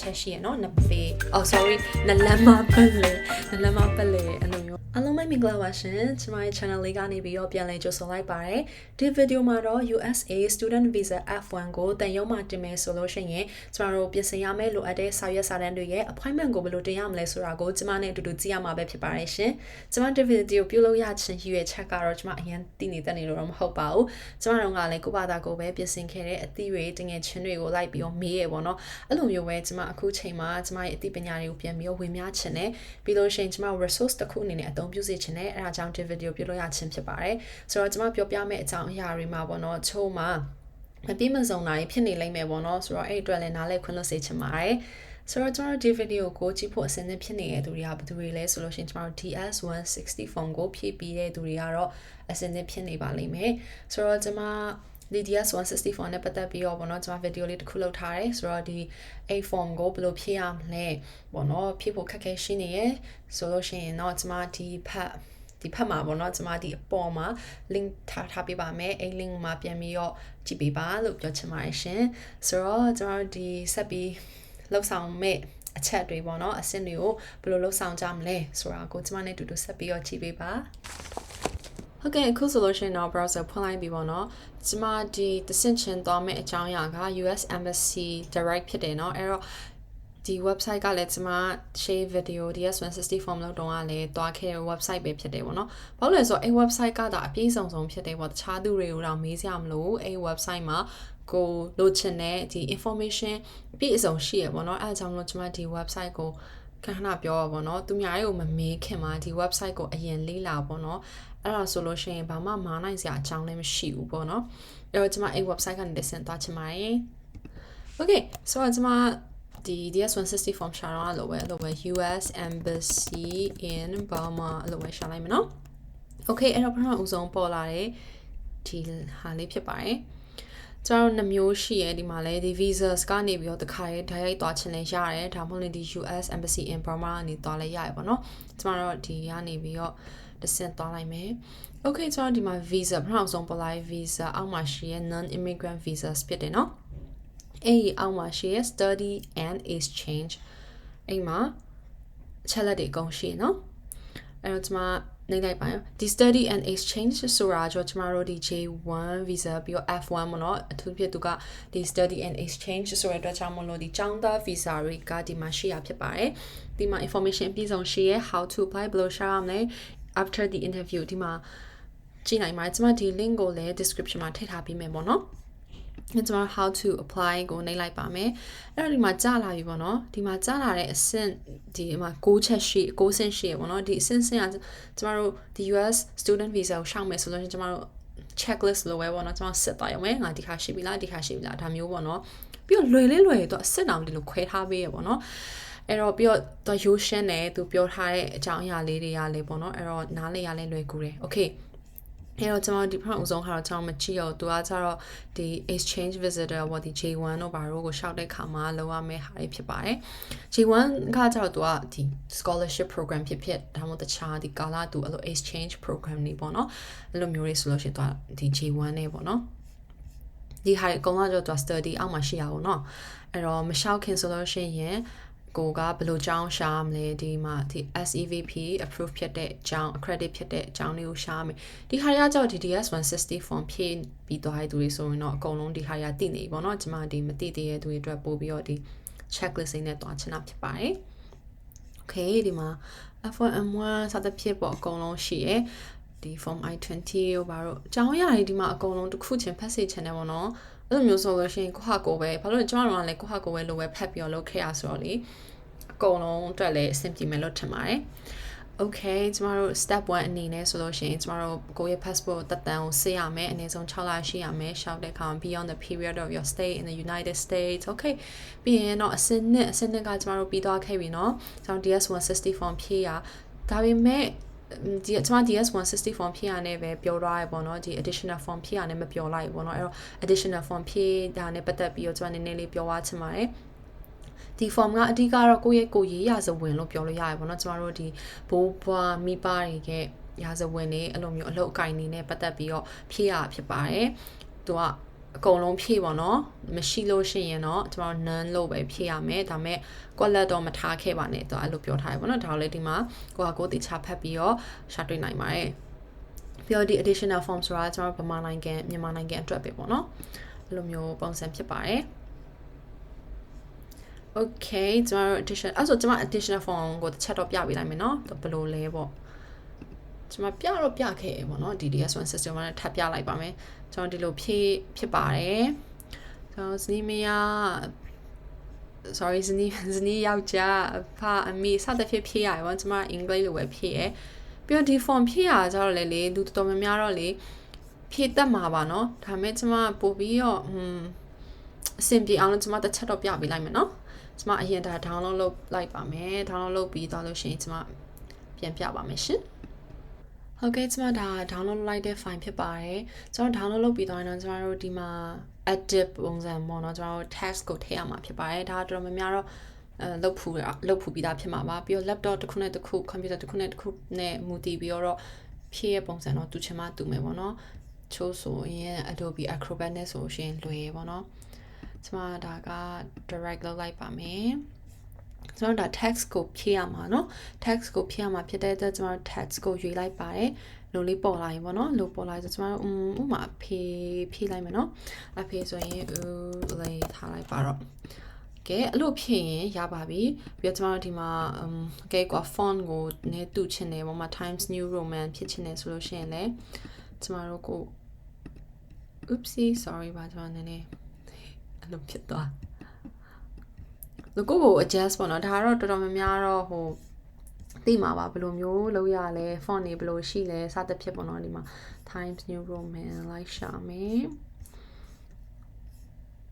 ချက်ရှိရနော်နဖေးအော် sorry နလမပလေနလမပလေအဲ့လိုမျိုးအားလုံးပဲမင်္ဂလာပါရှင်ကျမရဲ့ channel လေးကနေပြီးတော့ပြန်လည်ကြိုဆိုလိုက်ပါတယ်ဒီ video မှာတော့ USA student visa F1 ကိုတန်ရုံးမှာတင်မယ်ဆိုလို့ရှိရင်ကျမတို့ပြင်ဆင်ရမယ့်လိုအပ်တဲ့စာရွက်စာတမ်းတွေရဲ့ appointment ကိုဘယ်လိုတင်ရမလဲဆိုတာကိုကျမနဲ့အတူတူကြည့်ရမှာပဲဖြစ်ပါတယ်ရှင်ကျမဒီ video ပြုလုပ်ရခြင်းရည်ရွယ်ချက်ကတော့ကျမအရင်တည်နေတတ်နေလို့တော့မဟုတ်ပါဘူးကျမတို့ကလည်းကိုယ့်ဘာသာကိုပဲပြင်ဆင်ခဲ့တဲ့အသည့်တွေတငယ်ချင်းတွေကိုလိုက်ပြီးတော့မေးရပေါ့နော်အဲ့လိုမျိုးပဲကျမအခုချိန်မှာကျမရဲ့အသိပညာတွေကိုပြန်ပြီးတော့ဝင်များချင်တယ်ပြီးလို့ရှိရင်ကျမ resource တစ်ခုအနေနဲ့အသုံးပြုစေချင်တယ်အဲဒါကြောင့်ဒီ video ပြုလုပ်ရခြင်းဖြစ်ပါတယ်ဆိုတော့ကျမပြောပြမယ့်အကြောင်းအရာတွေမှာပေါ့နော်ချိုးမှာမပြေမစုံတာတွေဖြစ်နေလိမ့်မယ်ပေါ့နော်ဆိုတော့အဲ့အတွက်လည်းနားလည်ခွင့်လွှတ်စေချင်ပါတယ်ဆိုတော့ကျွန်တော်ဒီဗီဒီယိုကိုကြည့်ဖို့အဆင်သင့်ဖြစ်နေတဲ့သူတွေကဘယ်သူတွေလဲဆိုလို့ရှိရင်ကျွန်တော် DS160 ဖုန်းကိုဖြည့်ပြီးတဲ့သူတွေကတော့အဆင်သင့်ဖြစ်နေပါလိမ့်မယ်ဆိုတော့ကျွန်မ ဒီ DS164 နဲ့ပတ်သက်ပြီးတော့ဗောနော်ကျွန်မဗီဒီယိုလေးတစ်ခုလုပ်ထားတယ်ဆိုတော့ဒီ A form ကိုဘယ်လိုဖြည့်ရမလဲဗောနော်ဖြည့်ဖို့ခက်ခဲရှိနေရယ်ဆိုလို့ရှိရင်တော့ကျွန်မဒီဖတ်ဒီဖက်မှာပေါ့နော်ကျွန်မဒီအပေါ်မှာ link ထားထားပေးပါမယ်အဲ့ link မှာပြန်ပြီးတော့ကြည့်ပေးပါလို့ပြောချင်ပါတယ်ရှင်ဆိုတော့ကျွန်တော်ဒီဆက်ပြီးလှုပ်ဆောင်မဲ့အချက်တွေပေါ့နော်အဆင့်တွေကိုဘယ်လိုလှုပ်ဆောင်ကြမလဲဆိုတာကိုကျွန်မနဲ့အတူတူဆက်ပြီးတော့ကြည့်ပေးပါ ဟုတ်ကဲ့အခုဆိုလို့ရှိရင်တော့ browser ဖွင့်လိုက်ပြီပေါ့နော်ကျမဒီတဆင့်ချင်းသွားမယ့်အကြောင်းအရာက US Embassy Direct ဖြစ်တယ်เนาะအဲ့တော့ဒီ website ကလည်းကျမ share video DS160 form လောက်တော့ကလည်းတွားခဲ့တဲ့ website ပဲဖြစ်တယ်ပေါ့နော်။ဘာလို့လဲဆိုတော့အဲ့ website ကဒါအပြည့်စုံစုံဖြစ်တယ်ပေါ့တခြားသူတွေကိုတော့မေးစရာမလိုအဲ့ website မှာကိုလိုချင်တဲ့ဒီ information ပြည့်စုံရှိရပေါ့နော်အဲအကြောင်းလို့ကျမဒီ website ကိုခဏခဏပြောပါပေါ့နော်သူများတွေကိုမမေးခင်မှာဒီ website ကိုအရင်လေ့လာပေါ့နော် အဲ့ဒါဆိုလို့ရှိရင်ဘာမှမာနိုင်စရာအကြောင်းလည်းမရှိဘူးပေါ့နော်အဲ့တော့ကျမအဲ့ website ကနေတက်ဆင်သွားချင်ပါတယ် Okay so ကျမဒီ DS160 form ရှာတော့လို့ပဲလို့ပဲ US Embassy in Burma လို့ပဲရှာလိုက်မယ်နော် Okay အဲ့တော့ပထမဦးဆုံးပေါ်လာတဲ့ဒီဟာလေးဖြစ်ပါတယ် ကျွန်တော်နှမျိုးရှိရဲဒီမှာလဲဒီ visas ကနေပြီးတော့တခါရဲဓာတ်ရိုက်သွားချင်လဲရတယ်ဒါမှမဟုတ်ဒီ US Embassy in Burma ကနေသွားလဲရတယ်ပေါ့နော်ကျွန်တော်တို့ဒီကနေပြီးတော့တဆင့်သွားလိုက်မယ် Okay ကျွန်တော်ဒီမှာ visa ပထမဆုံးပေါ်လာ visa အောက်မှာရှိရဲ non immigrant visas ဖြစ်တယ်နော်အဲ့ဒီအောက်မှာရှိရဲ study and exchange အဲ့မှာချက်လက်တွေအကုန်ရှိနော်အဲ့တော့ကျွန်မ နေလိုက်ပါရောဒီ study and exchange ဆိုတာကြောကျွန်တော်တို့ဒီ J1 visa ပြီးတော့ F1 မနော်အထူးဖြစ်သူကဒီ study and exchange ဆိုတဲ့အတွက်ကြောင့်မလို့ဒီကျောင်းသား visa တွေကဒီမှာရှိရဖြစ်ပါတယ်ဒီမှာ information အပြည့်စုံရှိရ how to apply ဘယ်လိုရှာရမလဲ after the interview ဒီမှာကြည့်နိုင်ပါတယ်ကျွန်မဒီ link ကိုလည်း description မှာထည့်ထားပေးမယ်ပေါ့နော် ကျွန်တော် how to apply ကိုနှိပ်လိုက်ပါမယ်အဲ့တော့ဒီမှာကြာလာပြီပေါ့နော်ဒီမှာကြာလာတဲ့အဆင့်ဒီမှာ6ချက်ရှိ6ဆင့်ရှိရပေါ့နော်ဒီအဆင့်ဆင့်ကကျွန်တော်တို့ဒီ US student visa ကိုရှောက်မယ်ဆိုလို့ရှိရင်ကျွန်တော်တို့ checklist လိုပဲပေါ့နော်ကျွန်တော်စစ်သွားရုံပဲငါဒီခါရှိပြီလားဒီခါရှိပြီလားဒါမျိုးပေါ့နော်ပြီးတော့လွယ်လေးလွယ်တော့အစစ်တောင်ဒီလိုခွဲထားပေးရပေါ့နော်အဲ့တော့ပြီးတော့သူရိုးရှင်းတယ်သူပြောထားတဲ့အကြောင်းအရာလေးတွေကလည်းပေါ့နော်အဲ့တော့နားလေရလဲလွယ်ကူတယ် okay အဲ့တော့ကျွန်တော်ဒီဖက်အဆုံးကတော့ကျွန်တော်မကြည့်တော့သူကကျတော့ဒီ exchange visitor ဘောဒီ J1 တို့ဘာတို့ကိုရှောက်တဲ့ခါမှာလောက်ရမယ့်ဟာတွေဖြစ်ပါတယ် J1 ကကျတော့သူကဒီ scholarship program ဖြစ်ဖြစ်ဒါမှမဟုတ်တခြားဒီကာလသူအဲ့လို exchange program တွေပေါ့နော်အဲ့လိုမျိုးတွေဆိုလို့ရှိရင်သူကဒီ J1 နဲ့ပေါ့နော်ဒီဟာအကုန်လုံးတော့သူ study အောက်မှာရှိရအောင်เนาะအဲ့တော့မရှောက်ခင်ဆိုလို့ရှိရင် ကိုကဘယ်လိုကြောင်းရှာမလဲဒီမှာဒီ SEVP approve ဖြစ်တဲ့အကြောင်း accredit ဖြစ်တဲ့အကြောင်းလေးကိုရှာမယ်ဒီဟာရကြောင့် DDS 160 form ဖြည့်ပြီးသွားတဲ့သူတွေဆိုရင်တော့အကုန်လုံးဒီဟာရတည်နေပြီပေါ့နော်ကျွန်မဒီမတည်သေးတဲ့သူတွေအတွက်ပို့ပြီးတော့ဒီ checklist နဲ့တွားချင်တာဖြစ်ပါတယ် Okay ဒီမှာ F1 M1 စသဖြင့်ပေါ့အကုန်လုံးရှိရယ်ဒီ form I20 ရောဘာလို့အကြောင်းအရာတွေဒီမှာအကုန်လုံးတစ်ခုချင်းဖတ်စေချင်တယ်ပေါ့နော် အဲ့လိုမျိုးဆိုလို့ရှိရင်ကိုဟာကိုပဲဘာလို့ကျွန်တော်တို့ကလည်းကိုဟာကိုပဲလိုပဲဖတ်ပြီးတော့လုပ်ခဲ့ရဆိုတော့လေအကုန်လုံးအတွက်လည်းအဆင်ပြေမယ်လို့ထင်ပါတယ် Okay ကျမတို့ step 1အနေနဲ့ဆိုလို့ရှိရင်ကျမတို့ကိုယ့်ရဲ့ passport တက်တန်းကိုစစ်ရမယ်အနည်းဆုံး6လရှိရမယ်ရှောက်တဲ့အခါ beyond the period of your stay in the United States okay ပြီးရင်တော့အစနစ်အစနစ်ကကျမတို့ပြီးသွားခဲ့ပြီเนาะကျွန်တော် DS160 form ဖြည့်ရဒါပေမဲ့ ဒီကျွန်မ DS 160 form ဖြည့်ရနေပဲပြောထားရပေါ့နော်ဒီ additional form ဖြည့်ရနေမပြောလိုက်ဘူးပေါ့နော်အဲ့တော့ additional form ဖြည့်ဒါနဲ့ပတ်သက်ပြီးတော့ကျွန်မနည်းနည်းလေးပြောသွားချင်ပါတယ်ဒီ form ကအဓိကတော့ကိုယ့်ရဲ့ကိုယ်ရေးရာဇဝင်လို့ပြောလို့ရတယ်ပေါ့နော်ကျမတို့ဒီဘိုးဘွားမိဘတွေကရာဇဝင်တွေအဲ့လိုမျိုးအလုပ်အကင်နေနဲ့ပတ်သက်ပြီးတော့ဖြည့်ရဖြစ်ပါတယ်သူက အကုန်လုံးဖြည့်ပါတော့မရှိလို့ရှိရင်တော့ကျွန်တော် none လို့ပဲဖြည့်ရမယ်ဒါပေမဲ့ကွက်လက်တော့မထားခဲ့ပါနဲ့တော့အဲ့လိုပြောထားရပါတော့ဒါလည်းဒီမှာကိုကကိုတိချဖတ်ပြီးတော့ရှာတွေ့နိုင်ပါတယ်ပြီးတော့ဒီ additional form ဆိုတာကျွန်တော်ဗမာနိုင်ငံမြန်မာနိုင်ငံအတွက်ပဲပေါ့နော်အဲ့လိုမျိုးပုံစံဖြစ်ပါတယ် Okay ကျွန်တော် addition အဲ့ဆိုကျွန်မ additional form ကိုတစ်ချက်တော့ပြပေးလိုက်မယ်เนาะဘယ်လိုလဲပေါ့ကျွန်မပြတော့ပြခဲ့ရပေါ့เนาะ DDS one system မှာထပ်ပြလိုက်ပါမယ် ကျွန်တော်ဒီလိုဖြည့်ဖြစ်ပါတယ်ကျွန်တော်ဇနီးမယား sorry ဇနီးဇနီးယောက်ျားဖအမေစသဖြင့်ဖြည့်ရတယ်ပေါ့ကျွန်မအင်္ဂလိပ်လိုပဲဖြည့်ရပြီးတော့ဒီ form ဖြည့်ရကြတော့လေလေလူတော်တော်များများတော့လေဖြည့်တတ်မှာပါเนาะဒါပေမဲ့ကျွန်မပို့ပြီးတော့ဟွန်းအဆင်ပြေအောင်လို့ကျွန်မတစ်ချက်တော့ပြပေးလိုက်မယ်เนาะကျွန်မအရင်ဒါ download လုပ်လိုက်ပါမယ် download လုပ်ပြီးသွားလို့ရှိရင်ကျွန်မပြန်ပြပါမယ်ရှင် ဟုတ်ကဲ့ကျွန်မဒါ download လိုက်တဲ့ file ဖြစ်ပါတယ်ကျွန်တော် download လုပ်ပြီးသွားရင်တော့ကျွန်တော်တို့ဒီမှာ edit ပုံစံပေါ့နော်ကျွန်တော်တို့ text ကိုထည့်ရမှာဖြစ်ပါတယ်ဒါတော်တော်များများတော့အဲလုတ်ဖူလုတ်ဖူပြီးသားဖြစ်မှာပါပြီးတော့ laptop တစ်ခုနဲ့တစ်ခု computer တစ်ခုနဲ့တစ်ခုနဲ့မူတည်ပြီးတော့ဖြည့်ရပုံစံတော့တူချင်မှတူမယ်ပေါ့နော်ချိုးဆိုရင် Adobe Acrobat နဲ့ဆိုရှင်လွယ်ပေါ့နော်ကျွန်မဒါက direct လုပ်လိုက်ပါမယ် ကျွန်တော်ဒါ text ကိုဖြည့်ရမှာเนาะ text ကိုဖြည့်ရမှာဖြစ်တဲ့အတွက်ကျွန်တော် text ကိုရွေးလိုက်ပါတယ်လိုလေးပေါ်လာရင်ပေါ့နော်လိုပေါ်လာဆိုကျွန်တော်ဥမာအဖေဖြည့်လိုက်မယ်နော်အဖေဆိုရင်ဦးလေးထားလိုက်ပါတော့ကဲအဲ့လိုဖြစ်ရင်ရပါပြီပြီးတော့ကျွန်တော်ဒီမှာ um ကဲကွာ font ကိုနည်းတူချင်တယ်ပေါ့မှာ Times New Roman ဖြစ်ချင်တယ်ဆိုလို့ရှိရင်လည်းကျွန်တော်တို့ကို oopsie sorry ပါကျွန်တော်နည်းနည်းအဲ့လိုဖြစ်သွား လကိုကို adjust ပေါ့နော်ဒါကတော့တော်တော်များများတော့ဟိုသိမှာပါဘယ်လိုမျိုးလုပ်ရလဲ font တွေဘယ်လိုရှိလဲစသဖြင့်ပေါ့နော်ဒီမှာ Times New Roman လိုက်ရှာမယ်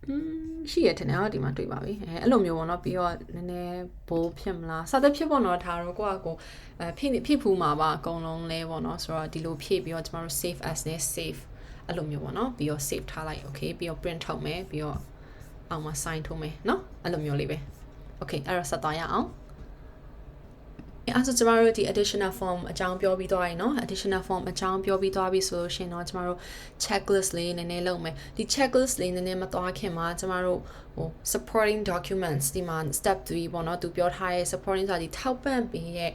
อืมရှိရတဲ့နော်ဒီမှာတွေ့ပါပြီအဲအဲ့လိုမျိုးပေါ့နော်ပြီးတော့နည်းနည်းဘိုးဖြစ်မလားစသဖြင့်ပေါ့နော်ဒါတော့ကိုကကိုအဲဖိဖိဖူးမှာပါအကုန်လုံးလဲပေါ့နော်ဆိုတော့ဒီလိုဖြည့်ပြီးတော့ကျမတို့ save as နဲ့ save အဲ့လိုမျိုးပေါ့နော်ပြီးတော့ save ထားလိုက် okay ပြီးတော့ print ထုတ်မယ်ပြီးတော့အောက်မှာ sign ထုတ်မယ်နော်အဲ့လိုမျိုးလေးပဲ okay အဲ့တော့ဆက်သွားရအောင်အဲဆိုကျမတို့ဒီ additional form အကြောင်းပြောပြီးသွားရင်เนาะ additional form အကြောင်းပြောပြီးသွားပြီဆိုလို့ရှင်เนาะကျမတို့ checklist လေးနည်းနည်းလုပ်မယ်ဒီ checklist လေးနည်းနည်းမသွားခင်မှာကျမတို့ဟို supporting documents ဒီမှာ step 3ပေါ့เนาะသူပြောထားတဲ့ supporting ဆိုတာဒီထောက်ပံ့ပေးရဲ့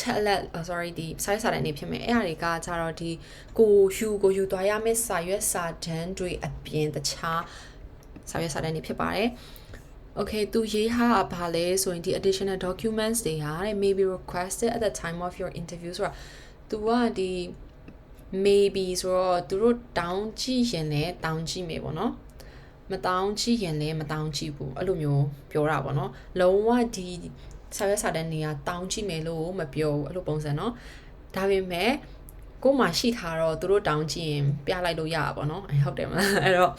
ချက်လက် sorry ဒီစာရွက်စာတမ်းတွေဖြစ်မယ်အဲ့အရာတွေကကြတော့ဒီကိုယူကိုယူသွားရမယ့်စာရွက်စာတမ်းတွေအပြင်တခြားစာရွက်စာတမ်းတွေဖြစ်ပါတယ် Okay သူရေးဟာဘာလဲဆိုရင်ဒီ additional documents တွေဟာတဲ့ may be requested at the time of your interview ဆိုတာ तू ကဒီ maybe ဆိုတော့သူတို့တောင်းကြည့်ရင်လည်းတောင်းကြည့်မယ်ပေါ့နော်မတောင်းကြည့်ရင်လည်းမတောင်းကြည့်ဘူးအဲ့လိုမျိုးပြောတာပေါ့နော်လုံးဝဒီစာရွက်စာတမ်းတွေကတောင်းကြည့်မယ်လို့မပြောဘူးအဲ့လိုပုံစံနော်ဒါပေမဲ့ကို့မှာရှိထားတော့သူတို့တောင်းကြည့်ရင်ပြလိုက်လို့ရတာပေါ့နော်အဲဟုတ်တယ်မလားအဲ့တော့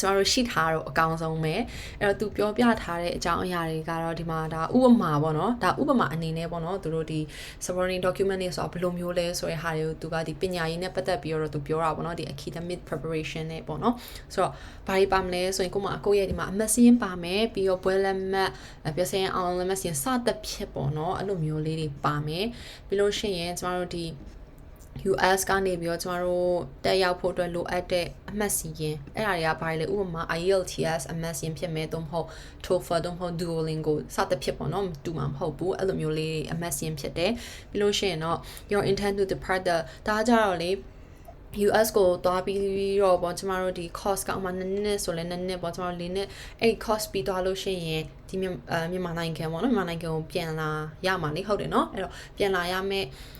ကျမတို့ရှိထားတော့အကောင်းဆုံးပဲအဲ့တော့သူပြောပြထားတဲ့အကြောင်းအရာတွေကတော့ဒီမှာဒါဥပမာပေါ့နော်ဒါဥပမာအနေနဲ့ပေါ့နော်သူတို့ဒီ supporting document တွေဆိုတာဘယ်လိုမျိုးလဲဆိုတဲ့ဟာတွေကိုသူကဒီပညာရေးနဲ့ပတ်သက်ပြီးတော့သူပြောတာပေါ့နော်ဒီ academic preparation နဲ့ပေါ့နော်ဆိုတော့ဘာတွေပါမလဲဆိုရင်ကိုမအကိုရဲ့ဒီမှာအမတ်စင်းပါမယ်ပြီးတော့ဘွဲလက်မှတ်ပြစရင်အောင်လက်မှတ်စင်းစသဖြင့်ပေါ့နော်အဲ့လိုမျိုးလေးတွေပါမယ်ပြီးလို့ရှိရင်ကျမတို့ဒီ US ကနေပြီးတော့ကျမတို့တက်ရောက်ဖို့အတွက်လိုအပ်တဲ့အမှတ်စီရင်အဲ့ဒါတွေကဘာလဲဥပမာ IELTS အမှတ်စီရင်ဖြစ်မယ်သို့မဟုတ် TOEFL သို့မဟုတ် Duolingo စသဖြင့်ပေါ့နော်တူမှာမဟုတ်ဘူးအဲ့လိုမျိုးလေးအမှတ်စီရင်ဖြစ်တယ်ပြီးလို့ရှိရင်တော့ your intent to depart the ဒါကြတော့လေ US ကိုသွားပြီးတော့ပေါ့ကျမတို့ဒီ course ကဥမာနှစ်နှစ်ဆိုလဲနှစ်နှစ်ပေါ့ကျမတို့လေးနှစ်အဲ့ course ပြီးသွားလို့ရှိရင်ဒီမြန်မာနိုင်ငံပေါ့နော်မြန်မာနိုင်ငံကိုပြန်လာရမှာလေဟုတ်တယ်နော်အဲ့တော့ပြန်လာရမယ့်အ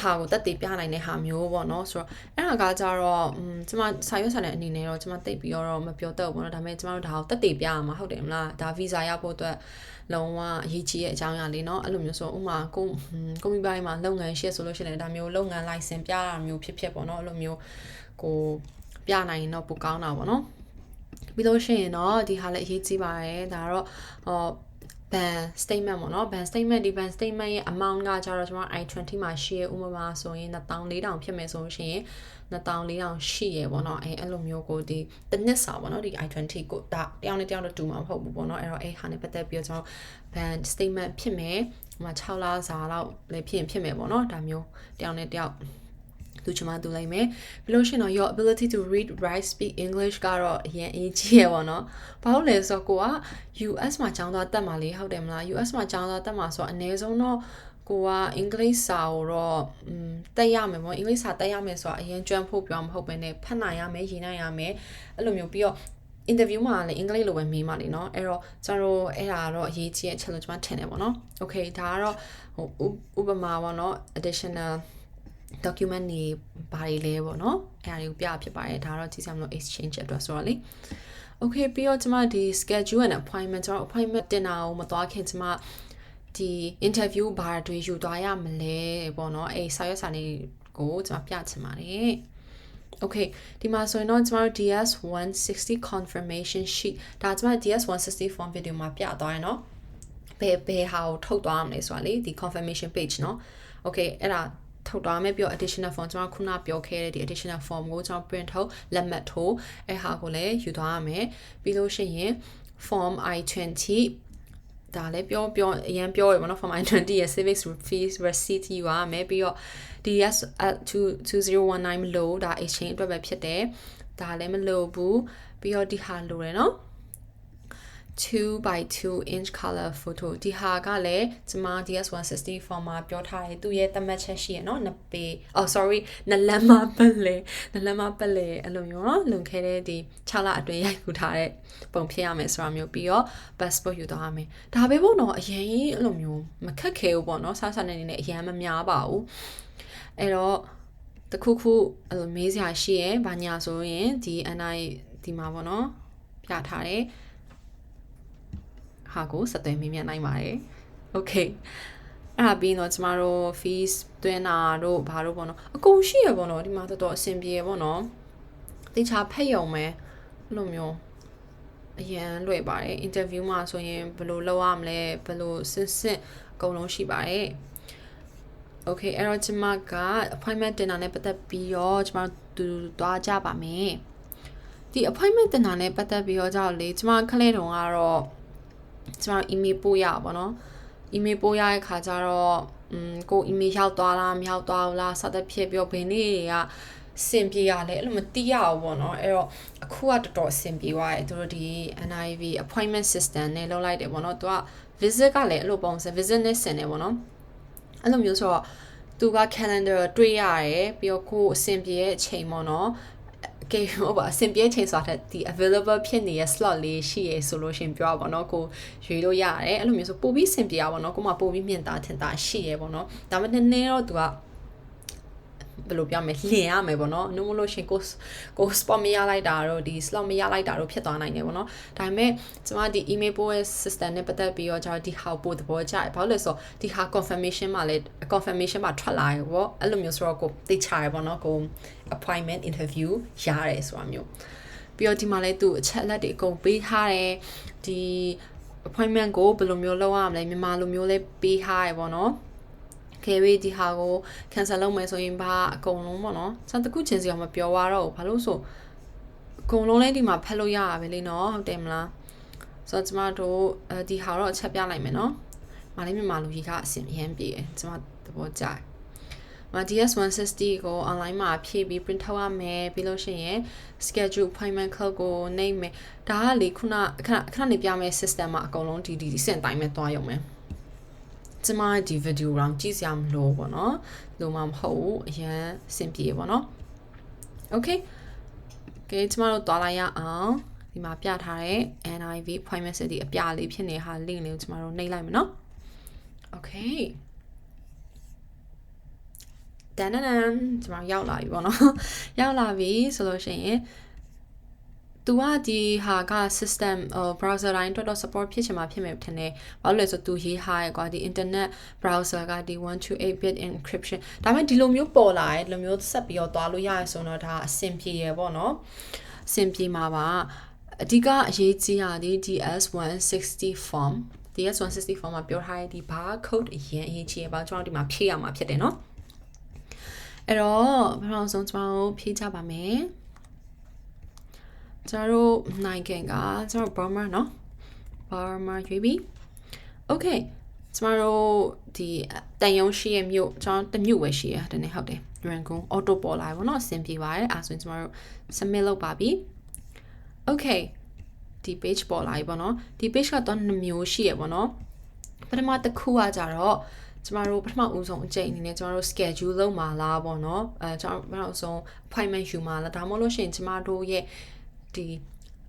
ဟာကိုတက်တည်ပြနိုင်တဲ့ဟာမျိုးပေါ့နော်ဆိုတော့အဲ့ဒါကကြတော့อืมကျမစာရွက်စာတမ်းအနေနဲ့တော့ကျမတိတ်ပြီးတော့မပြောတတ်ဘူးပေါ့နော်ဒါပေမဲ့ကျမတို့ဒါကိုတက်တည်ပြရမှာဟုတ်တယ်မလားဒါ visa ရဖို့အတွက်လုံးဝအရေးကြီးတဲ့အကြောင်းအရာလေးเนาะအဲ့လိုမျိုးဆိုဥမာကိုကွန်ပျူတာပိုင်းမှာလုပ်ငန်းရှိဆိုလို့ရှိရင်ဒါမျိုးလုပ်ငန်း license ပြတာမျိုးဖြစ်ဖြစ်ပေါ့เนาะအဲ့လိုမျိုးကိုပြနိုင်ရင်တော့ပိုကောင်းတာပေါ့เนาะပြီးလို့ရှိရင်တော့ဒီဟာလည်းအရေးကြီးပါတယ်ဒါတော့ဟော ban statement ပေါ့နော် ban statement ဒီ ban statement ရဲ့ amount ကကြတော့ကျွန်တော် i20 မှာရှိရဥပမာဆိုရင်2400ဖြစ်မယ်ဆိုရှင်2400ရှိရပေါ့နော်အဲအဲ့လိုမျိုးကိုဒီတစ်နှစ်စာပေါ့နော်ဒီ i20 ကိုဒါတယောက်နဲ့တယောက်တော့တူမှာမဟုတ်ဘူးပေါ့နော်အဲ့တော့အဲ့ဟာနဲ့ပတ်သက်ပြီးတော့ကျွန်တော် ban statement ဖြစ်မယ်ဟိုမှာ6လစာလောက်လည်းဖြစ်ရင်ဖြစ်မယ်ပေါ့နော်ဒါမျိုးတယောက်နဲ့တယောက် သူချင်မှသူလိုက်မယ်ပြီးလို့ရှိရင်တော့ your ability to read write speak english ကတော့အရင်အရေးကြီးရပါတော့။ဘာလို့လဲဆိုတော့ကိုက US မှာကျောင်းသားတက်မှာလေဟုတ်တယ်မလား US မှာကျောင်းသားတက်မှာဆိုတော့အနည်းဆုံးတော့ကိုကအင်္ဂလိပ်စာကိုတော့อืมတက်ရမယ်ပေါ့အင်္ဂလိပ်စာတက်ရမယ်ဆိုတော့အရင်ကျွမ်းဖို့ပြောမဟုတ်ဘဲနဲ့ဖတ်နိုင်ရမယ်ရေးနိုင်ရမယ်အဲ့လိုမျိုးပြီးတော့ interview မှာလည်းအင်္ဂလိပ်လိုပဲမေးမှလေเนาะအဲ့တော့ကျွန်တော်တို့အဲ့ဒါကတော့အရေးကြီးတဲ့ challenge ကျွန်မထင်တယ်ပေါ့နော် okay ဒါကတော့ဟိုဥပမာပေါ့နော် additional document တွေဘာတွေလဲပေါ့နော်အဲ့ဒါတွေကိုပြဖြစ်ပါတယ်ဒါတော့ကြည့်စရာမလို exchange အတွက်ဆိုတော့လေ okay ပြီးတော့ကျွန်မဒီ schedule and appointment ကျွန်တော် appointment တင်တာကိုမသွားခင်ကျွန်မဒီ interview ဘာတွေယူသွားရမလဲပေါ့နော်အဲ့စာရွက်စာလေးကိုကျွန်မပြချင်ပါတယ် Okay ဒီမှာဆိုရင်တော့ကျမတို့ DS 160 confirmation sheet ဒါကျမ DS 160 form video မှာပြသွားရယ်เนาะဘယ်ဘယ်ဟာကိုထုတ်သွားမလဲဆိုတာလေဒီ confirmation page เนาะ Okay အဲ့ဒါ ထုတ်သွားမယ်ပြီးတော့ additional form ကျွန်တော်ခုနပြောခဲ့တဲ့ဒီ additional form ကိုကျွန်တော် print ထုတ်လက်မှတ်ထိုးအဲ့ဟာကိုလည်းယူသွားရမယ်ပြီးလို့ရှိရင် form I20 ဒါလည်းပြောပြောအရင်ပြောရပါတော့ form I20 ရဲ့ civics fees receipt ယူရမယ်ပြီးတော့ DS 2019မလို့ဒါ exchange အတွက်ပဲဖြစ်တယ်ဒါလည်းမလို့ဘူးပြီးတော့ဒီဟာလိုတယ်နော် 2 by 2 inch color photo ဒီဟာကလည်းကျမ DS160 format ပြောထားတယ်သူရဲ့သတ်မှတ်ချက်ရှိရနော်နပေအော် sorry နလမ်းမပလဲနလမ်းမပလဲအဲ့လိုမျိုးနော်လွန်ခဲ့တဲ့ဒီ6လအတွင်းရိုက်ကူထားတဲ့ပုံဖြစ်ရမယ်ဆိုတာမျိုးပြီးတော့ passport ယူသွားရမယ်ဒါပဲပေါ့နော်အရင်အဲ့လိုမျိုးမခက်ခဲဘူးပေါ့နော်စားစားနေနေအရင်မများပါဘူးအဲ့တော့တခုခုအဲ့လိုမေးစရာရှိရင်ဘာညာဆိုရင်ဒီ NI ဒီမှာပေါ့နော်ပြထားတယ် ဟာကိုဆက်သွယ်မေးမြန်းနိုင်ပါတယ်။ Okay အဲ့ဒါပြီးတော့ကျမတို့ fees တွင်းတာတို့ဘာတို့ပေါ့နော်အကုန်ရှိရပေါ့နော်ဒီမှာတော်တော်အဆင်ပြေပေါ့နော်တေချာဖက်ယုံမယ်အဲ့လိုမျိုးအရန်လွယ်ပါတယ် interview မှာဆိုရင်ဘယ်လိုလုပ်ရမလဲဘယ်လိုစစ်စစ်အကုန်လုံးရှိပါတယ် Okay အဲ့တော့ကျမက appointment တင်တာနဲ့ပတ်သက်ပြီးတော့ကျမတို့သွားကြပါမယ်ဒီ appointment တင်တာနဲ့ပတ်သက်ပြီးတော့ကြောက်လေကျမခလဲတုံကတော့ ကျမ email ပို့ရပါတော့ email ပို့ရတဲ့ခါကျတော့อืมကို email ရောက်သွားလားမရောက်သွားဘူးလားစသဖြင့်ပြောဘယ်နေ့တွေကစင်ပြေရလဲအဲ့လိုမသိရဘူးပေါ့နော်အဲ့တော့အခုကတော်တော်အဆင်ပြေသွားတယ်သူတို့ဒီ NIV appointment system နဲ့လုပ်လိုက်တယ်ပေါ့နော်သူက visit ကလည်းအဲ့လိုပုံစံ visit နဲ့ဆင်တယ်ပေါ့နော်အဲ့လိုမျိုးဆိုတော့သူက calendar တွေ့ရတယ်ပြီးတော့ကိုအဆင်ပြေတဲ့အချိန်ပေါ့နော် ကဲဟိုပါအဆင်ပြေချိန်ဆိုတာဒီ available ဖြစ်နေတဲ့ slot လေးရှိရဆိုလို့ရှင်ပြောပါတော့ကိုရွေလို့ရတယ်အဲ့လိုမျိုးဆိုပို့ပြီးအဆင်ပြေရပါတော့ကိုမှပို့ပြီးမြင်သာထင်သာရှိရပေါ့နော်ဒါပေမဲ့နည်းနည်းတော့သူက ဘယ်လိုပြောမလဲလင်ရမယ်ပေါ့နော်နှုတ်မလို့ရှင်ကိုကို spot မရလိုက်တာတော့ဒီ slot မရလိုက်တာတော့ဖြစ်သွားနိုင်တယ်ပေါ့နော်ဒါပေမဲ့ကျမဒီ email ပို့ရဲ့ system နဲ့ပတ်သက်ပြီးတော့ကျတော့ဒီဟာပို့သဘောကျတယ်ဘာလို့လဲဆိုတော့ဒီဟာ confirmation မှာလည်း confirmation မှာထွက်လာရပေါ့အဲ့လိုမျိုးဆိုတော့ကိုသိချရပေါ့နော်ကို appointment interview ရတယ်ဆိုတာမျိုးပြီးတော့ဒီမှာလည်းသူအချက်လက်တွေအကုန်ပေးထားတယ်ဒီ appointment ကိုဘယ်လိုမျိုးလုပ်ရမလဲမြန်မာလိုမျိုးလေးပေးထားရပေါ့နော် ခဲဝေးဒီဟာကို cancel လုပ်မယ်ဆိုရင်ဘာအကုန်လုံးပေါ့နော်စံတခုချင်းစီအောင်မပြောရတော့ဘူးဘာလို့ဆိုအကုန်လုံးလေးဒီမှာဖတ်လို့ရတာပဲလေနော်ဟုတ်တယ်မလားဆိုတော့ကျမတို့အဲဒီဟာတော့အချက်ပြလိုက်မယ်နော်မလေးမြန်မာလူကြီးကအဆင်အရင်ပြေတယ်ကျမသဘောကျတယ်မ DS 160 ကို online မှာဖြည့်ပြီး print ထုတ်ရမယ်ပြီးလို့ရှိရင် schedule appointment code ကိုနှိပ်မယ်ဒါကလေခုနခဏခဏနေပြမယ် system မှာအကုန်လုံးဒီဒီအဆင့်တိုင်းပဲသွားရုံပဲ ကျမဒီ video round ကြည့်စရာမလိုပေါ့နော်လိုမှမဟုတ်ဘူးအရင်အဆင်ပြေပေါ့နော် okay ကဲကျမတို့သွားလိုက်ရအောင်ဒီမှာပြထားတဲ့ NIV appointment city အပြလေးဖြစ်နေတဲ့ဟာ link လေးကိုကျမတို့နှိပ်လိုက်မယ်နော် okay တန်တန်ကျွန်တော်ရောက်လာပြီပေါ့နော်ရောက်လာပြီဆိုလို့ရှိရင် သူကဒီဟာက system ဟို browser တိုင်းအတွက်တော့ support ဖြစ်ချင်မှာဖြစ်မယ်ထင်တယ်။ဘာလို့လဲဆိုသူရေးထားရကွာဒီ internet browser ကဒီ 128bit encryption ဒါပေမဲ့ဒီလိုမျိုးပေါ်လာတယ်ဒီလိုမျိုးဆက်ပြီးတော့သွားလို့ရရဆိုတော့ဒါအဆင်ပြေရပေါ့နော်။အဆင်ပြေမှာပါ။အဓိကအရေးကြီးတာဒီ DS160 form DS160 form မှာပြောထားတဲ့ဒီ barcode အရင်အရေးကြီးရပါကျွန်တော်ဒီမှာဖြည့်ရမှာဖြစ်တယ်နော်။အဲ့တော့ပထမဆုံးကျွန်တော်တို့ဖြေးကြပါမယ် ကျတို့နိုင်ငံကကျတို့ဘာမာနော်ဘာမာရွေးပြီ Okay ကျမတို့ဒီတန်ယုံရှိရဲ့မြို့ကျွန်တော်တမြို့ပဲရှိရတနေ့ဟုတ်တယ် Rangoon Auto ပေါ်လာပေါ့နော်အဆင်ပြေပါတယ်အဲဆိုရင်ကျမတို့ submit လုပ်ပါပြီ Okay ဒီ page ပေါ်လာပြီပေါ့နော်ဒီ page ကတော့2မျိုးရှိရပေါ့နော်ပထမတစ်ခုကကြတော့ကျမတို့ပထမဦးဆုံးအကြိမ်အနေနဲ့ကျမတို့ schedule လုပ်မှာလားပေါ့နော်အဲကျမတို့ပထမဦးဆုံး appointment ယူမှာလားဒါမှမဟုတ်လို့ရှိရင်ကျမတို့ရဲ့ ဒီ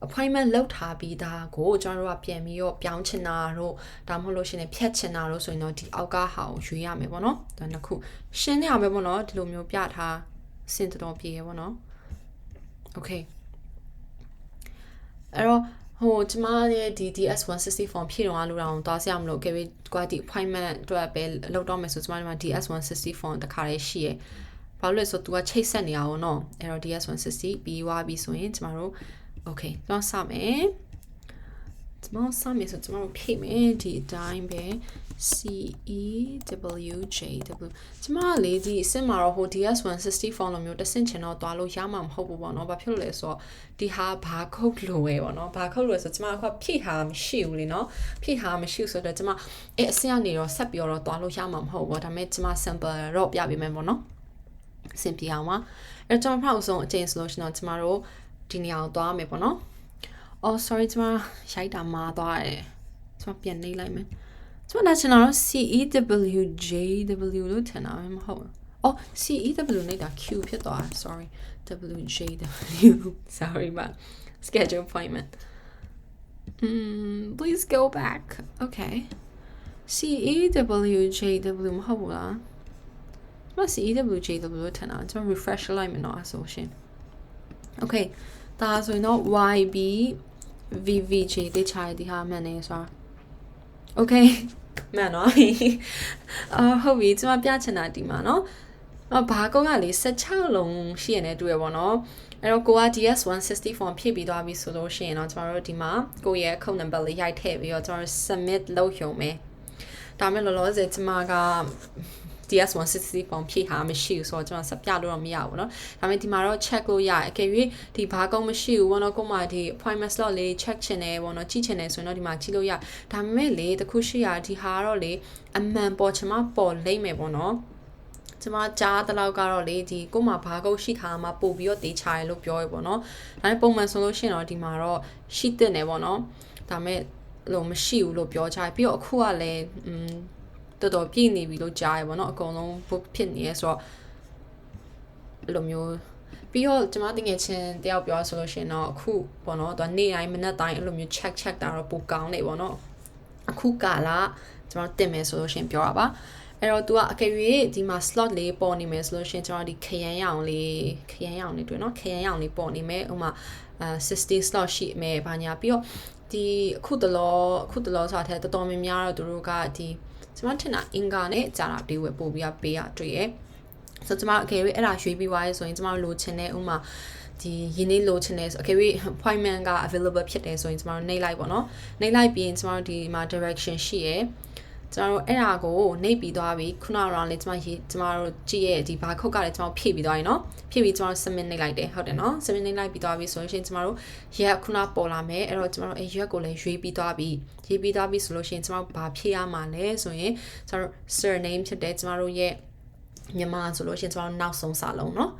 appointment လုပ်ထားပြီးသားကိုကျွန်တော်တို့ကပြန်ပြီးတော့ပြောင်းချင်တာတို့ဒါမှမဟုတ်လို့ရှိရင်ဖြတ်ချင်တာတို့ဆိုရင်တော့ဒီအောက်ကဟာကိုရွေးရမယ်ပေါ့နော်ဒါနှစ်ခုရှင်းရမယ်ပေါ့နော်ဒီလိုမျိုးပြထားစင်တော်ပြေရပေါ့နော် okay အဲ့တော့ဟိုကျမရဲ့ဒီ DS160 form ဖြည့်တော့လို့တော့သွားစရာမလိုခဲ့ပြီကွာဒီ appointment အတွက်ပဲလောက်တော့မယ်ဆိုကျမတို့မှာ DS160 form တခါလေးရှိရယ် ဘာလို့လဲဆိုတော့ तू ကချိတ်ဆက်နေအောင်နော်အဲ့တော့ DS160 ပြီးွားပြီဆိုရင်ကျမတို့ okay တော့စမယ်ကျမစမယ်ဆိုကျမတို့ဖြည့်မယ်ဒီအတိုင်းပဲ C E W J W ကျမလေဒီအစစ်မှာတော့ဟို DS160 ဖုန်းလိုမျိုးတစ်ဆင့်ချင်တော့သွားလို့ရမှာမဟုတ်ဘူးပေါ့နော်ဘာဖြစ်လို့လဲဆိုတော့ဒီဟာဘာခုတ်လိုပဲပေါ့နော်ဘာခုတ်လို့ဆိုကျမကဖြည့်ဟာမရှိဘူးလေနော်ဖြည့်ဟာမရှိဆိုတော့ကျမအဲအစစ်ကနေတော့ဆက်ပြီးတော့သွားလို့ရမှာမဟုတ်ဘူးဒါပေမဲ့ကျမ sample တော့ပြပေးမယ်ပေါ့နော် အဆင်ပြေအောင်ပါအဲကျွန်တော်ဖအောင်ဆုံးအချိန်ဆိုလို့ရှိရင်တော့ကျမတို့ဒီနေရာကိုသွားမယ်ပေါ့နော်။ Oh sorry ကျွန်မရိုက်တာမှားသွားတယ်။ကျွန်မပြန်နေလိုက်မယ်။ကျွန်မနာချင်တာတော့ CEWJW လို့ထင်တာပဲမဟုတ်ဘူး။ Oh CEW နေတာ Q ဖြစ်သွား sorry WJW sorry ပါ schedule appointment mm please go back okay CEWJW မဟုတ်ဘူးလား။ ကျွန်မ CEWJ လို့မျိုးထင်တာကျွန်မ refresh လိုက်မယ်နော်အဆိုရှင် Okay ဒါဆိုရင်တော့ YB VVJ တိချာဒီဟာမှန်နေဆိုတာ Okay မှန်နော်အော်ဟုတ်ပြီကျွန်မပြချင်တာဒီမှာနော်အော်ဘာကုန်းကလေ16လုံးရှိရနေတွေ့ရပါတော့အဲ့တော့ကိုက DS 160 form ဖြည့်ပြီးသွားပြီဆိုလို့ရှိရင်တော့ကျမတို့ဒီမှာကိုရဲ့ခုံနံပါတ်လေးရိုက်ထည့်ပြီးတော့ကျမတို့ submit လုပ်ရုံပဲဒါမဲ့လောလောဆယ်ကျမက DS 160ပုံဖြည့်ဟာမရှိဘူးဆိုတော့ကျွန်တော်ဆက်ပြလို့တော့မရဘူးเนาะဒါပေမဲ့ဒီမှာတော့ check လို့ရတယ်အကယ်၍ဒီဘာကုန်းမရှိဘူးဘောနော်ကိုမဒီ appointment slot လေး check ချင်တယ်ဘောနော်ကြည့်ချင်တယ်ဆိုရင်တော့ဒီမှာကြည့်လို့ရဒါပေမဲ့လေတခုရှိရဒီဟာတော့လေအမှန်ပေါ်ချင်မှပေါ်လိမ့်မယ်ပေါ့နော်ကျမကြားတလောက်ကတော့လေဒီကိုမှဘာကုတ်ရှိထားမှပို့ပြီးတော့တေးချရလို့ပြောရပေါ့နော်ဒါပေမဲ့ပုံမှန်ဆိုလို့ရှိရင်တော့ဒီမှာတော့ရှိတဲ့နေပေါ့နော်ဒါပေမဲ့လို့မရှိဘူးလို့ပြောချရပြီးတော့အခုကလည်းอืม တော်တော်ပြည့်နေပြီလို့ကြားရပါတော့အကုန်လုံး book ဖြစ်နေရဆိုတော့အဲ့လိုမျိုးပြီးတော့ကျွန်မတကယ်ချင်းတယောက်ပြောဆိုလို့ရှိရင်တော့အခုပေါ့နော်သူနေ့တိုင်းမနက်တိုင်းအဲ့လိုမျိုး check check တာတော့ပိုကောင်းနေပေါ့နော်အခုကာလကျွန်တော်တင်မယ်ဆိုလို့ရှိရင်ပြောတာပါအဲ့တော့ तू ကအကယ်၍ဒီမှာ slot လေးပေါ်နေမယ်ဆိုလို့ရှိရင်ကျွန်တော်ဒီခရမ်းရောင်လေးခရမ်းရောင်လေးတွေ့နော်ခရမ်းရောင်လေးပေါ်နေမယ်ဥမာအဲ60 slot ရှိမယ်ဘာညာပြီးတော့ဒီအခုတလောအခုတလောဆိုတာတဲ့တော်တော်များများတော့သူတို့ကဒီ ကျွန်မထင်တာအင်္ဂါနဲ့ကြာတာပေးဝယ်ပို့ပြီးတော့ပေးရတွေ့ရဲ့ဆိုတော့ကျွန်မအကယ်၍အဲ့ဒါရွေးပြီးသွားရဲဆိုရင်ကျွန်မလိုချင်တဲ့ဥမာဒီရင်းနှီးလိုချင်တယ်ဆိုအကယ်၍ appointment က available ဖြစ်တယ်ဆိုရင်ကျွန်တော်တို့နှိပ်လိုက်ပေါ့နော်နှိပ်လိုက်ပြီးရင်ကျွန်တော်တို့ဒီမှာ direction ရှိရယ် ကျွန်တော်တို့အဲ့ဒါကိုနှိပ်ပြီးသွားပြီးခုနကတော့လေကျွန်မရေကျွန်မတို့ကြည့်ရဲ့ဒီဘာခုတ်ကလည်းကျွန်တော်ဖြည့်ပြီးသွားရင်နော်ဖြည့်ပြီးကျွန်တော်တို့7မိနစ်လိုက်တယ်ဟုတ်တယ်နော်7မိနစ်လိုက်ပြီးသွားပြီးဆိုလို့ရှိရင်ကျွန်မတို့ရက်ခုနပေါ်လာမယ်အဲ့တော့ကျွန်မတို့အဲ့ရက်ကိုလည်းရွေးပြီးသွားပြီးရေးပြီးသွားပြီးဆိုလို့ရှိရင်ကျွန်မတို့ဘာဖြည့်ရမှာလဲဆိုရင်ကျွန်တော်တို့ surname ဖြစ်တဲ့ကျွန်မတို့ရဲ့မြန်မာဆိုလို့ရှိရင်ကျွန်တော်တို့နောက်ဆုံးစာလုံးနော်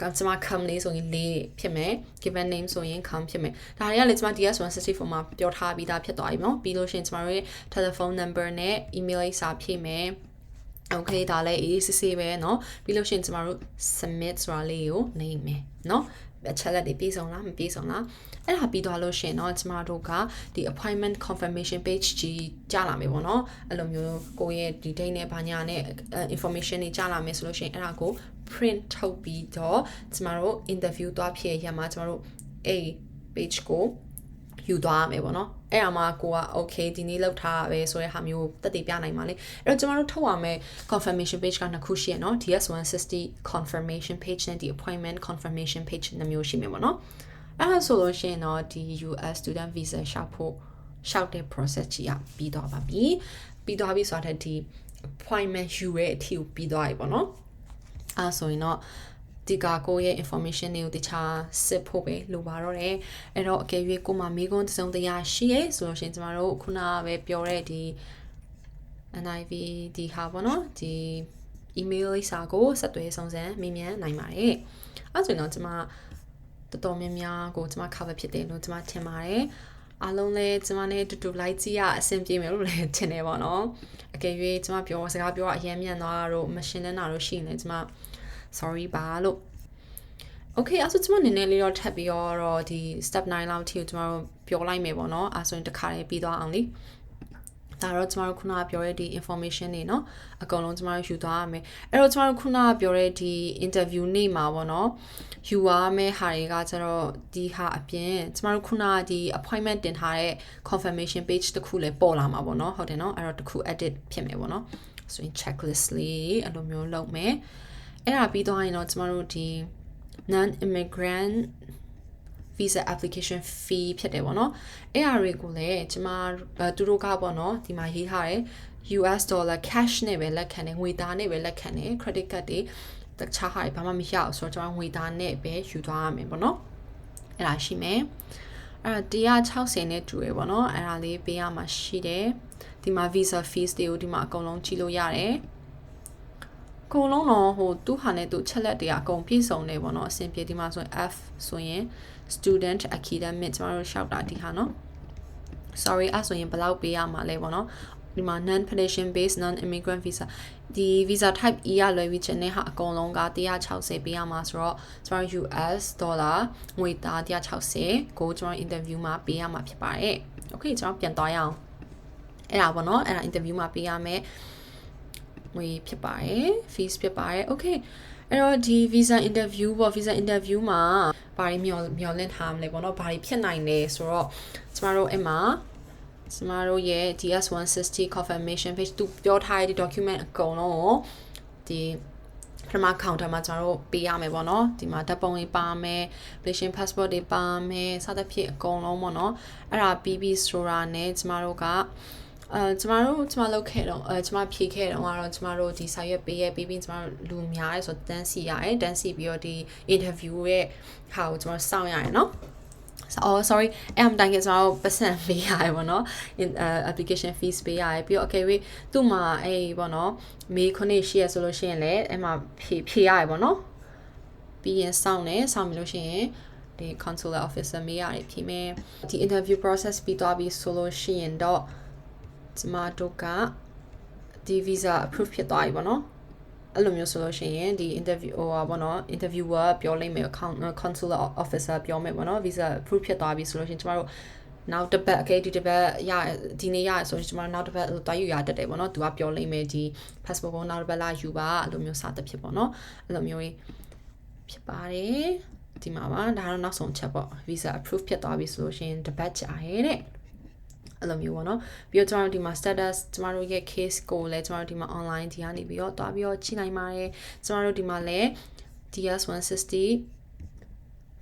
ကကျွန်မ come လေးဆိုရင်လေးဖြစ်မယ် given name ဆိုရင် come ဖြစ်မယ်ဒါတွေကလည်းကျွန်မ DS164 မှာပြောထားပြီးသားဖြစ်သွားပြီเนาะပြီးလို့ရှိရင်ကျွန်တော်တို့ရဲ့ telephone number နဲ့ email လိပ်စာဖြည့်မယ် okay ဒါလည်း ACC ပဲเนาะပြီးလို့ရှိရင်ကျွန်တော်တို့ submit ဆိုတာလေးကိုနေမယ်เนาะအချက်လက်တွေပြည့်စုံလားမပြည့်စုံလားအဲ့ဒါပြီးသွားလို့ရှင်เนาะကျမတို့ကဒီ appointment confirmation page ကြီးကြာလာမယ်ပေါ့เนาะအဲ့လိုမျိုးကိုယ့်ရဲ့ဒီ date နဲ့ဘာညာနဲ့ information တွေကြာလာမယ်ဆိုလို့ရှင်အဲ့ဒါကို print ထုတ်ပြီးတော့ကျမတို့ interview သွားဖြစ်ရမှာကျမတို့အဲ့ page ကိုယူသွားရမယ်ပေါ့နော်အဲ့ဒါမှကိုက okay ဒီနေ့လောက်ထားပဲဆိုတဲ့ဟာမျိုးတက်တည်ပြနိုင်ပါလေအဲ့တော့ကျမတို့ထုတ်ရမယ် confirmation page ကနှစ်ခုရှိရနော် DS160 confirmation page နဲ့ဒီ appointment confirmation page နှစ်မျိုးရှိမယ်ပေါ့နော်အဲ့ဒါဆိုလို့ရှိရင်တော့ဒီ US student visa ရှောက်ဖို့ရှောက်တဲ့ process ကြီးကပြီးသွားပါပြီပြီးသွားပြီဆိုတော့ဒီ appointment ယူရဲ့အထီကိုပြီးသွားပြီပေါ့နော် အဲဆိုရင်တော့ဒီကကိုရဲ့ information တွေကိုတခြားစစ်ဖို့ပဲလိုပါတော့တယ်အဲ့တော့အကယ်၍ကိုမမေးခွန်းတစ်စုံတရာရှိရဲဆိုလို့ရှိရင်ကျမတို့ခုနကပဲပြောတဲ့ဒီ NIV ဒီဟာပေါ့နော်ဒီ email လိပ်စာကိုဆက်သွယ်ဆောင်စမ်းမေးမြန်းနိုင်ပါတယ်အဲဆိုရင်တော့ကျွန်မတော်တော်များများကိုကျွန်မ cover ဖြစ်တယ်လို့ကျွန်မထင်ပါတယ် အားလုံးလည်းကျွန်မနဲ့တူတူလိုက်ကြည့်ရအဆင်ပြေမယ်လို့လည်းထင်တယ်ပေါ့နော်အကယ်၍ကျွန်မပြောစကားပြောအရင်မြန်သွားတော့မရှင်းလင်းတာတော့ရှိနေကျွန်မ sorry ပါလို့ Okay အဲ့ဆိုကျွန်မနည်းနည်းလေးတော့ထပ်ပြီးတော့ဒီ step 9လောက်ထိကိုကျွန်တော်ပြောလိုက်မယ်ပေါ့နော်အဲ့ဆိုရင်တစ်ခါလေးပြီးသွားအောင်လေ ဒါတော့ကျမတို့ခုနကပြောတဲ့ဒီ information တွေเนาะအကုန်လုံးကျမတို့ယူသွားရမယ်အဲ့တော့ကျမတို့ခုနကပြောတဲ့ဒီ interview နေ့မှာပေါ့နော်ယူရမယ့်ဟာတွေကကျတော့ဒီဟာအပြင်ကျမတို့ခုနကဒီ appointment တင်ထားတဲ့ confirmation page တစ်ခုလည်းပေါ်လာမှာပေါ့နော်ဟုတ်တယ်เนาะအဲ့တော့တစ်ခု edit ဖြစ်မယ်ပေါ့နော်ဆိုရင် checklist လေးအဲ့လိုမျိုးလုပ်မယ်အဲ့ဒါပြီးသွားရင်တော့ကျမတို့ဒီ non immigrant visa application fee ဖြစ်တယ်ပေါ့နော်အဲ့အရာတွေကိုလည်းကျမသူတို့ကပေါ့နော်ဒီမှာရေးထားတယ် US dollar cash နဲ့ပဲလက်ခံတယ်ငွေသားနဲ့ပဲလက်ခံတယ် credit card တွေတခြားဟာဘာမှမရအောင်ဆိုတော့ကျွန်တော်ငွေသားနဲ့ပဲယူသွားရမယ်ပေါ့နော်အဲ့ဒါရှိမယ်အဲ့160နဲ့တူရယ်ပေါ့နော်အဲ့ဒါလေးပေးရမှာရှိတယ်ဒီမှာ visa fees တွေကိုဒီမှာအကုန်လုံးကြည့်လို့ရတယ်အကုန်လုံးတော့ဟိုသူ့ဟာနဲ့သူချက်လက်တွေအကုန်ပြည့်စုံနေပေါ့နော်အဆင်ပြေဒီမှာဆိုရင် F ဆိုရင် student academic ကျမတို့ရှောက်တာဒီဟာနော် sorry အဲ့ဆိုရင်ဘယ်လောက်ပေးရမှာလဲပေါ့နော်ဒီမှာ non petition based non immigrant visa ဒီ visa type E ရလွယ်ပြီးခြင်းနဲ့ဟာအကုန်လုံးက160ပေးရမှာဆိုတော့ကျွန်တော် US ဒေါ်လာငွေသား160ကိုကျွန်တော် interview မှာပေးရမှာဖြစ်ပါတယ် okay ကျွန်တော်ပြန်သွားရအောင်အဲ့ဒါပေါ့နော်အဲ့ဒါ interview မှာပေးရမယ်ငွေဖြစ်ပါတယ် fees ဖြစ်ပါတယ် okay အဲ့တော့ဒီ visa interview ပေါ့ visa interview မှာဘာတွေမျောမျောလင့်ထားမလဲပေါ့နော်ဘာတွေဖြစ်နိုင်လဲဆိုတော့ကျမတို့အဲ့မှာကျမတို့ရဲ့ DS160 confirmation page သူပြောထားတဲ့ document အကုန်လုံးကိုဒီပထမ counter မှာကျွန်တော်တို့ပေးရမယ်ပေါ့နော်ဒီမှာဓာတ်ပုံတွေပါမယ် Malaysian passport တွေပါမယ်စသဖြင့်အကုန်လုံးပေါ့နော်အဲ့ဒါပြီးပြီးဆိုတာနဲ့ကျမတို့က အဲကျမတို့ကျမလုပ်ခဲ့တော့အဲကျမဖြေခဲ့တော့ကတော့ကျမတို့ဒီစာရွက်ပေးရပြီးပြီးကျမတို့လူများရဲဆိုတန်းစီရတယ်တန်းစီပြီးတော့ဒီ interview ရဲ့ဟာကိုကျမတို့စောင့်ရတယ်နော် oh sorry အဲ့အတိုင်းကကျွန်တော်ပတ်စံပေးရတယ်ပေါ့နော် in uh, application fees ပေးရတယ်ပြီးတော့ okay wait သူ့မှာအဲ့ပေါ့နော်မေးခုနှစ်ရှိရဆိုလို့ရှိရင်လည်းအဲ့မှာဖြေဖြေရတယ်ပေါ့နော်ပြီးရင်စောင့်နေစောင့်ပြီလို့ရှိရင်ဒီ consular officer မေးရတယ်ဖြေမယ်ဒီ interview process ပြီးသွားပြီဆိုလို့ရှိရင်တော့ ကျမတို့ကဒီ visa approve ဖြစ်သွားပြီပေါ့နော်အဲ့လိုမျိုးဆိုလို့ရှိရင်ဒီ interview ဟိုပါဘောနော် interviewer ပြောလိမ့်မယ် consular officer ပြောမယ်ပေါ့နော် visa approve ဖြစ်သွားပြီဆိုလို့ရှိရင်ကျမတို့နောက်တစ်ပတ် okay ဒီတစ်ပတ်ရဒီနေ့ရဆိုရင်ကျမတို့နောက်တစ်ပတ်တွားယူရတတ်တယ်ပေါ့နော်သူကပြောလိမ့်မယ်ဒီ passport ကိုနောက်တစ်ပတ်လာယူပါအဲ့လိုမျိုးစသဖြင့်ပေါ့နော်အဲ့လိုမျိုးဖြစ်ပါတယ်ဒီမှာပါဒါတော့နောက်ဆုံးချက်ပေါ့ visa approve ဖြစ်သွားပြီဆိုလို့ရှိရင်တစ်ပတ်ကြာရဲ့တဲ့ အဲ့လိုမျိုးပေါ့နော်ပြီးတော့ကျမတို့ဒီမှာ status ကျမတို့ရဲ့ case ကိုလည်းကျမတို့ဒီမှာ online ဒီကနေပြီးတော့တွားပြီးတော့ချိနိုင်ပါတယ်ကျမတို့ဒီမှာလည်း DS 160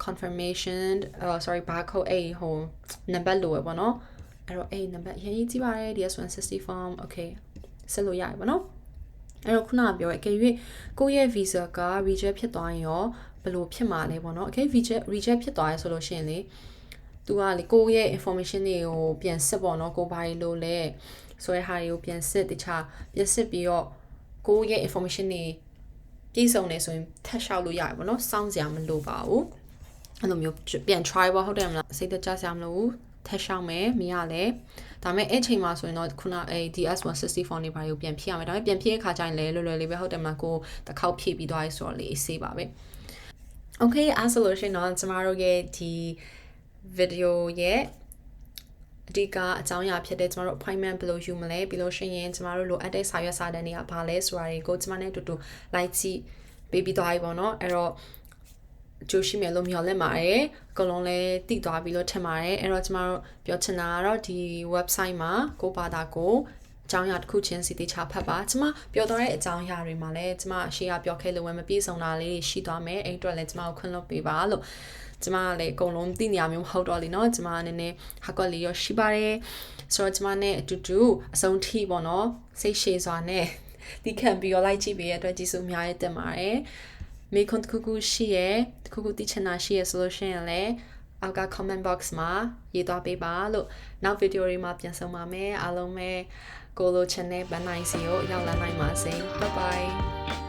confirmation uh sorry barcode အဲ့ဟို number လိုပဲပေါ့နော်အဲ့တော့အဲ့ number အရင်ကြီးပါတယ် DS 160 form okay ဆက်လို့ရတယ်ပေါ့နော်အဲ့တော့ခုနကပြောရဲအကယ်၍ကိုယ့်ရဲ့ visa က reject ဖြစ်သွားရင်ရောဘယ်လိုဖြစ်မှာလဲပေါ့နော် okay reject reject ဖြစ်သွားရဆိုလို့ရှိရင်လေ သူကလေကိုယ့်ရဲ့ information တွေကိုပြန်စစ်ပေါ့နော်ကိုဘာတွေလို့လဲဆိုတဲ့ဟာတွေကိုပြန်စစ်တခြားပြန်စစ်ပြီးတော့ကိုယ့်ရဲ့ information တွေပြည့်စုံနေဆိုရင်ထပ်လျှောက်လို့ရတယ်ပေါ့နော်စောင့်စရာမလိုပါဘူးအဲ့လိုမျိုးပြန် try ပါဟုတ်တယ်မလားစိတ်တကြစရာမလိုဘူးထက်ရှောင်းမယ်မရလဲဒါပေမဲ့အဲ့ချိန်မှာဆိုရင်တော့ခုနအဲ DS164 နေပါကိုပြန်ဖြည့်ရမယ်ဒါပေမဲ့ပြန်ဖြည့်တဲ့ခါကျရင်လည်းလွယ်လွယ်လေးပဲဟုတ်တယ်မလားကိုတစ်ခေါက်ဖြည့်ပြီးသွားရဆိုတော့လေအေးဆေးပါပဲ Okay အဲ့ဆိုလို့ရှိရင်တော့ကျမတို့ရဲ့ဒီ video ရဲ့အဓိကအကြောင်းအရာဖြစ်တဲ့ကျမတို့ appointment ဘယ်လိုယူမလဲပြီးလို့ရှိရင်ကျမတို့လိုအပ်တဲ့စာရွက်စာတမ်းတွေကဘာလဲဆိုတာတွေကိုကျမနဲ့အတူတူလိုက်ကြည့်ပေးပြီးသွားပြီပေါ့နော်အဲ့တော့ကျိုးရှိမယ်လို့မျှော်လင့်ပါတယ်အကုန်လုံးလည်းတည်သွားပြီလို့ထင်ပါတယ်အဲ့တော့ကျမတို့ပြောချင်တာကတော့ဒီ website မှာကိုဘာသာကိုအကြောင်းအရာတစ်ခုချင်းစီတေချာဖတ်ပါကျမပြောတော့တဲ့အကြောင်းအရာတွေမှာလည်းကျမအရှိရပြောခဲ့လို့ဝယ်မပြေဆုံးတာလေးရှိသွားမယ်အဲ့အတွက်လည်းကျမကိုခွင့်လွှတ်ပေးပါလို့ ကျမကလည်းအကုန်လုံးသိနေရမျိုးမဟုတ်တော့လीเนาะကျမကနည်းနည်းဟာကွက်လေးရောရှိပါတယ်ဆိုတော့ကျမနဲ့အတူတူအဆုံးထိပေါ့နော်စိတ်ရှည်စွာနဲ့ဒီခံပြီးတော့လိုက်ကြည့်ပေးရတဲ့အတွက်ကျေးဇူးအများကြီးတင်ပါတယ်မေခွန်တခုခုရှိရယ်တခုခုသိချင်တာရှိရယ်ဆိုလို့ရှိရင်လည်းအောက်က comment box မှာရေးသွားပေးပါလို့နောက်ဗီဒီယိုတွေမှာပြန်ဆုံပါမယ်အားလုံးပဲ ကိုလိုချန်တဲ့ဗန်နိုင်စီကိုရောက်လာနိုင်ပါစေ bye bye